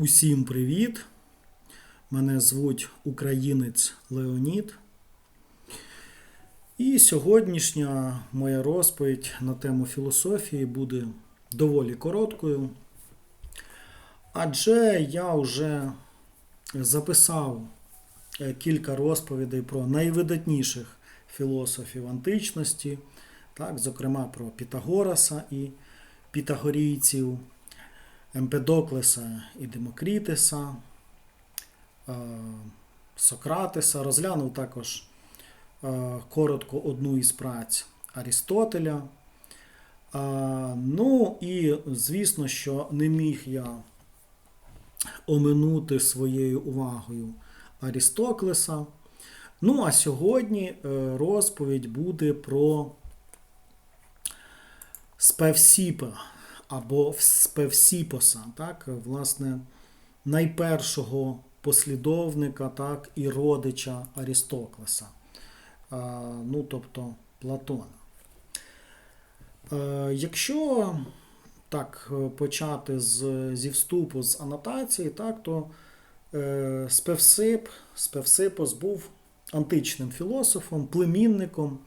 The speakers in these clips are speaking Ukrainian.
Усім привіт! Мене звуть Українець Леонід. І сьогоднішня моя розповідь на тему філософії буде доволі короткою. Адже я вже записав е, кілька розповідей про найвидатніших філософів античності, так, зокрема про Пітагораса і пітагорійців. Емпедоклеса і Демокрітеса, е, Сократеса. Розглянув також е, коротко одну із праць Арістотеля. Е, Ну і, звісно, що не міг я оминути своєю увагою Арістоклеса. Ну, а сьогодні розповідь буде про Спевсіпа або Спевсіпоса, так, власне, найпершого послідовника так, і родича Арістоклеса, ну, тобто Платона. Е, Якщо так почати з, зі вступу з анотації, так, то е, Спевсип, Спевсипос був античним філософом, племінником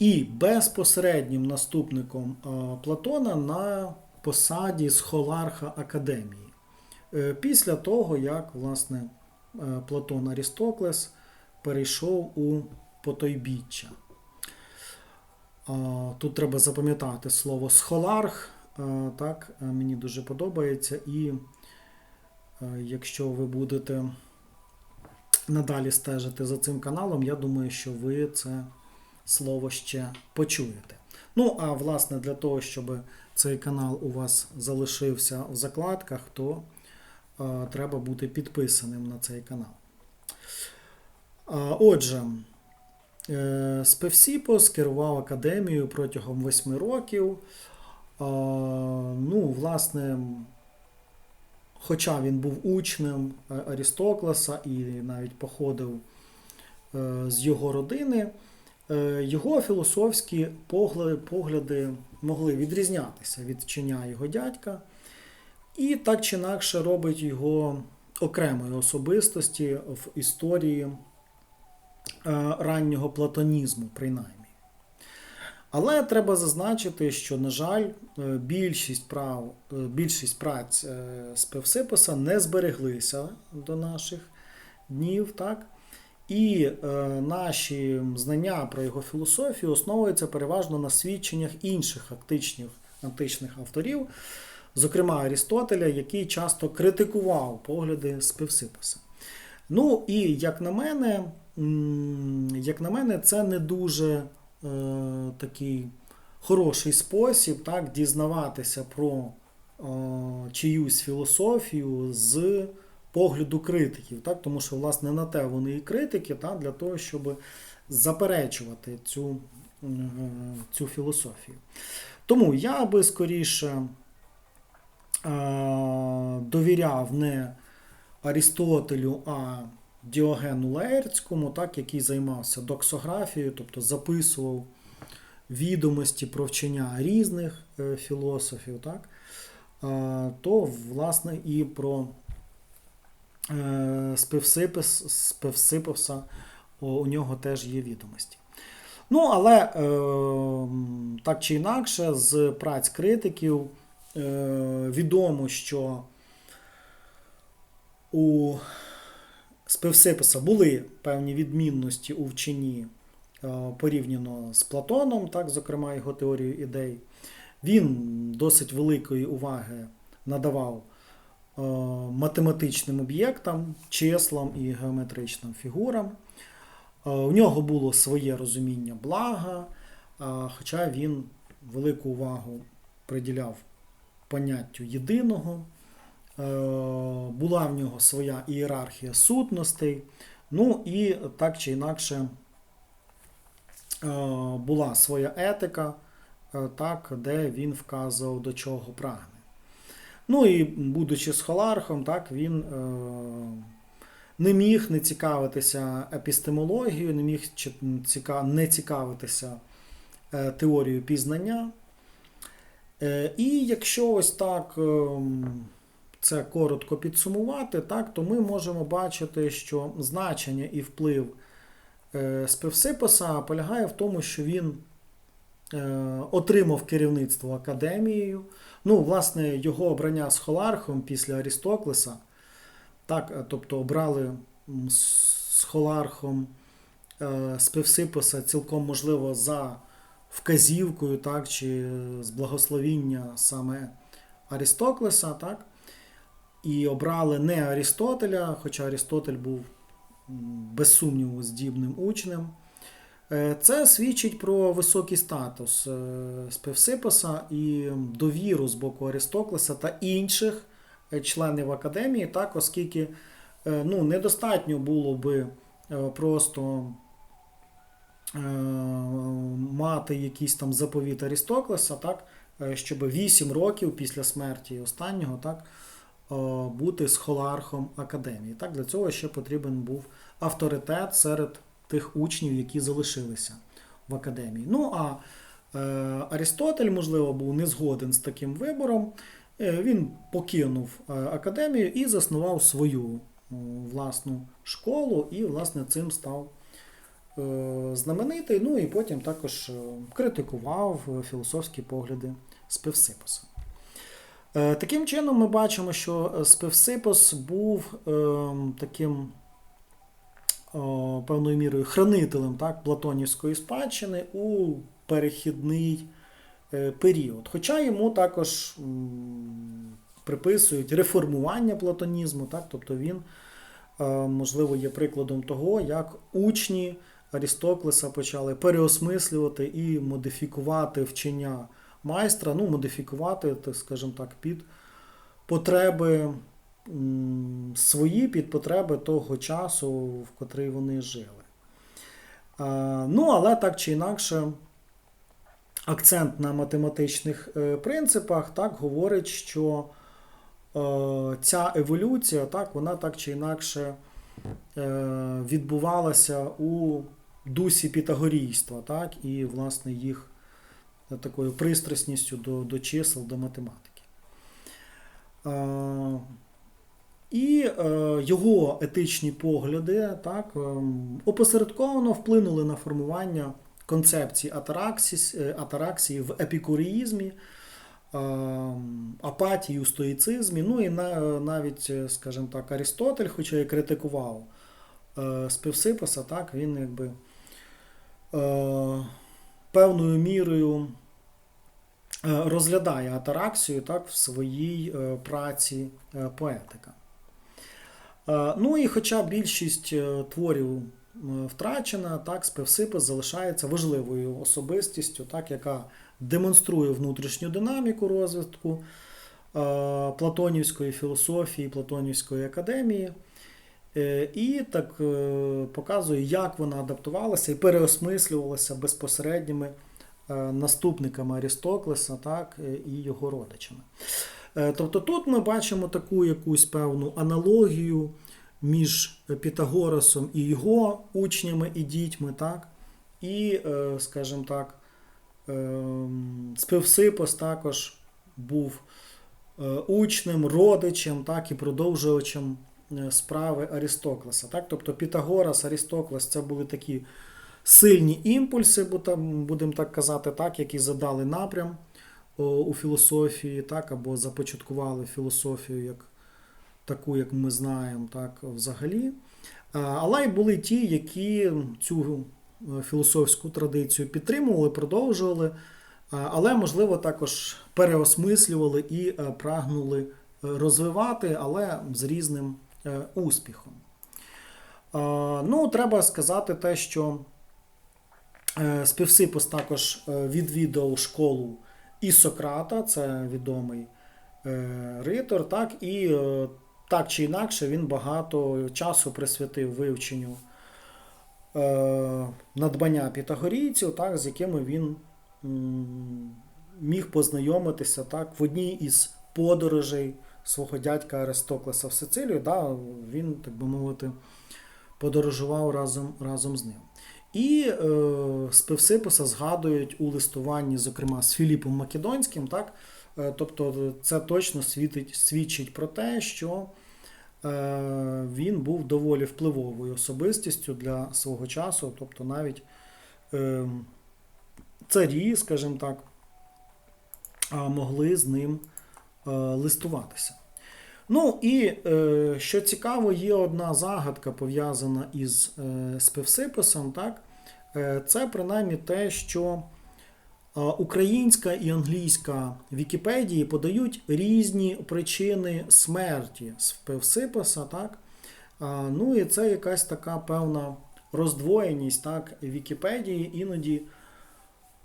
і безпосереднім наступником Платона на посаді схоларха Академії. Е, після того, як власне, Платон Арістоклес перейшов у потойбіччя. Тут треба запам'ятати слово схоларх. Так, Мені дуже подобається. І якщо ви будете надалі стежити за цим каналом, я думаю, що ви це слово ще почуєте. Ну, а власне, для того, щоб цей канал у вас залишився в закладках, то е, треба бути підписаним на цей канал. Е, отже, е, Спевсіпос керував академією протягом 8 років. Е, ну, власне, Хоча він був учнем Арістоклеса і навіть походив е, з його родини, його філософські погляди могли відрізнятися від вчення його дядька, і так чи інакше робить його окремою особистості в історії е, раннього платонізму, принаймні. Але треба зазначити, що, на жаль, е, більшість прав, більшість праць з Певсипоса не збереглися до наших днів. так? І е, наші знання про його філософію основуються переважно на свідченнях інших античних, античних авторів, зокрема Арістотеля, який часто критикував погляди Спевсипаса. Ну і як на мене, як на мене, це не дуже е, такий хороший спосіб так, дізнаватися про е, чиюсь філософію з погляду критиків, так? тому що, власне, на те вони і критики, так? для того, щоб заперечувати цю, цю філософію. Тому я би скоріше довіряв не Арістотелю, а Діогену Лаерцькому, так, який займався доксографією, тобто записував відомості про вчення різних е, філософів, так, то, власне, і про Е, Спевсипоса у нього теж є відомості. Ну, але е, так чи інакше, з праць критиків е, відомо, що у Спевсипоса були певні відмінності у вченні порівняно з Платоном, так, зокрема його теорію ідей. Він досить великої уваги надавав Е, математичним об'єктам, числам і геометричним фігурам. Е, у нього було своє розуміння блага, е, хоча він велику увагу приділяв поняттю єдиного. Була в нього своя ієрархія сутностей, ну і так чи інакше була своя етика, так, де він вказував, до чого прагне. Ну і будучи схолархом, так, він е, не міг не цікавитися епістемологією, не міг не цікавитися е, теорією пізнання. Е, і якщо ось так це коротко підсумувати, так, то ми можемо бачити, що значення і вплив Спевсипоса полягає в тому, що він отримав керівництво академією. Ну, власне, його обрання схолархом після Арістоклеса, так, е, тобто обрали м, с- схолархом е, Спевсипоса цілком можливо за вказівкою, так, чи з благословіння саме Арістоклеса, так, і обрали не Арістотеля, хоча Арістотель був без сумніву здібним учнем. Е, Це свідчить про високий статус е, Спевсипоса і довіру з боку Арістоклеса та інших е, членів академії, так, оскільки ну, недостатньо було би просто мати якийсь там заповіт Арістоклеса, так, щоб 8 років після смерті останнього так, бути схолархом академії. Так, для цього ще потрібен був авторитет серед тих учнів, які залишилися в академії. Ну а е, Арістотель, можливо, був не згоден з таким вибором. Е, Він покинув е, академію і заснував свою власну школу, і, власне, цим став знаменитий. Ну і потім також критикував філософські погляди Спевсипоса. Таким чином, ми бачимо, що Спевсипос був е, таким певною мірою хранителем так, Платонівської спадщини у перехідний е, період. Хоча йому також приписують реформування платонізму, так, тобто він, е, можливо, є прикладом того, як учні Арістоклеса почали переосмислювати і модифікувати вчення майстра, ну, модифікувати, так скажімо так, під потреби свої під потреби того часу, в котрий вони жили. Ну, але так чи інакше, акцент на математичних е, принципах так говорить, що е, ця еволюція, так, вона так чи інакше е, відбувалася у дусі пітагорійства, так, і, власне, їх такою пристрасністю до, до чисел, до математики. Е, е, його етичні погляди так, ем, опосередковано вплинули на формування концепції е, атараксії в епікуріїзмі, апатії у стоїцизмі. Ну і навіть, е, скажімо так, Арістотель, хоча і критикував е, Спевсипоса, так, він якби е, певною мірою е, розглядає атараксію так, в своїй е, праці е, поетика. Е, Ну і хоча більшість е, творів втрачена, так, Спевсипос залишається важливою особистістю, так, яка демонструє внутрішню динаміку розвитку е, Платонівської філософії, Платонівської академії. І так показує, як вона адаптувалася і переосмислювалася безпосередніми наступниками Арістоклеса, так, і його родичами. Е, Тобто тут ми бачимо таку якусь певну аналогію між Пітагорасом і його учнями і дітьми, так? І, е, скажімо так, ем, Спевсипос також був е, учнем, родичем, так, і продовжувачем е, справи Арістоклеса. Так? Тобто Пітагорас, Арістоклес це були такі сильні імпульси, будемо так казати, так, які задали напрям у філософії, так, або започаткували філософію як таку, як ми знаємо, так, взагалі. Але й були ті, які цю е, філософську традицію підтримували, продовжували, але, можливо, також переосмислювали і е, прагнули е, розвивати, але з різним е, успіхом. Ну, треба сказати те, що е, Співсипос також е, відвідав школу і Сократа, це відомий е, ритор, так, і е, так чи інакше він багато часу присвятив вивченню е, надбання пітагорійців, так, з якими він міг познайомитися так, в одній із подорожей свого дядька Аристоклеса в Сицилію. Да, він, так би мовити, подорожував разом, разом з ним. І е, Спевсипоса згадують у листуванні, зокрема, з Філіпом Македонським, так, Е, Тобто це точно світить, свідчить про те, що е, він був доволі впливовою особистістю для свого часу, тобто навіть е, царі, скажімо так, могли з ним е, листуватися. Ну і е, що цікаво, є одна загадка пов'язана із е, Спевсиписом, так? Е, це принаймні те, що українська і англійська Вікіпедії подають різні причини смерті Спевсиписа, так? Ну і це якась така певна роздвоєність так, Вікіпедії іноді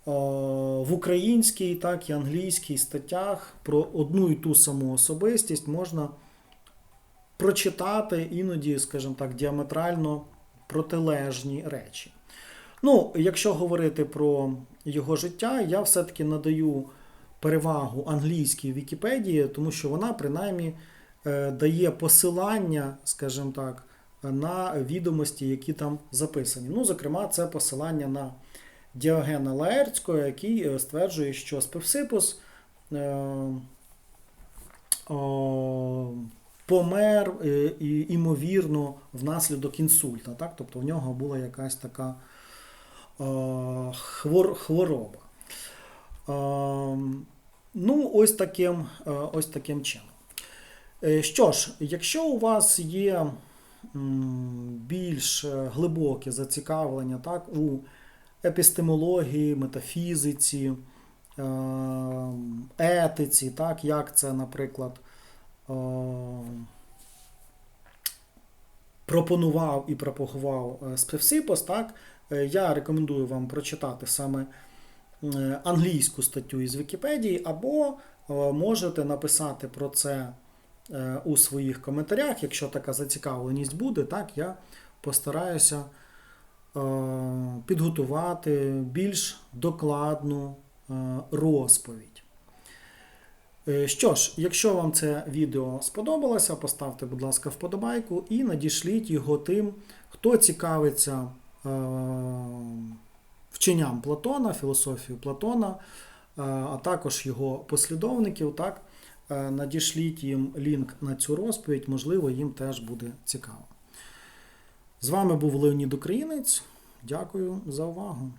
в українській, так і англійській статтях про одну і ту саму особистість можна прочитати іноді, скажімо так, діаметрально протилежні речі. Ну, якщо говорити про його життя, я все-таки надаю перевагу англійській Вікіпедії, тому що вона принаймні е, дає посилання, скажімо так, на відомості, які там записані. Ну, зокрема, це посилання на Діогена Лаерцького, який е, стверджує, що Спевсипус е, помер е, імовірно внаслідок інсульта. Так? Тобто в нього була якась така хвороба. Ну, ось таким, ось таким чином. Що ж, якщо у вас є більш глибоке зацікавлення так, у епістемології, метафізиці, е, етиці, так, як це, наприклад, е, пропонував і пропагував е, Спевсипос, так, я рекомендую вам прочитати саме англійську статтю із Вікіпедії, або можете написати про це у своїх коментарях, якщо така зацікавленість буде, так, я постараюся підготувати більш докладну е, розповідь. Е, Що ж, якщо вам це відео сподобалося, поставте, будь ласка, вподобайку і надішліть його тим, хто цікавиться е, вченням Платона, філософією Платона, е, а також його послідовників. Так, Е, надішліть їм лінк на цю розповідь, можливо, їм теж буде цікаво. З вами був Леонід Українець. Дякую за увагу.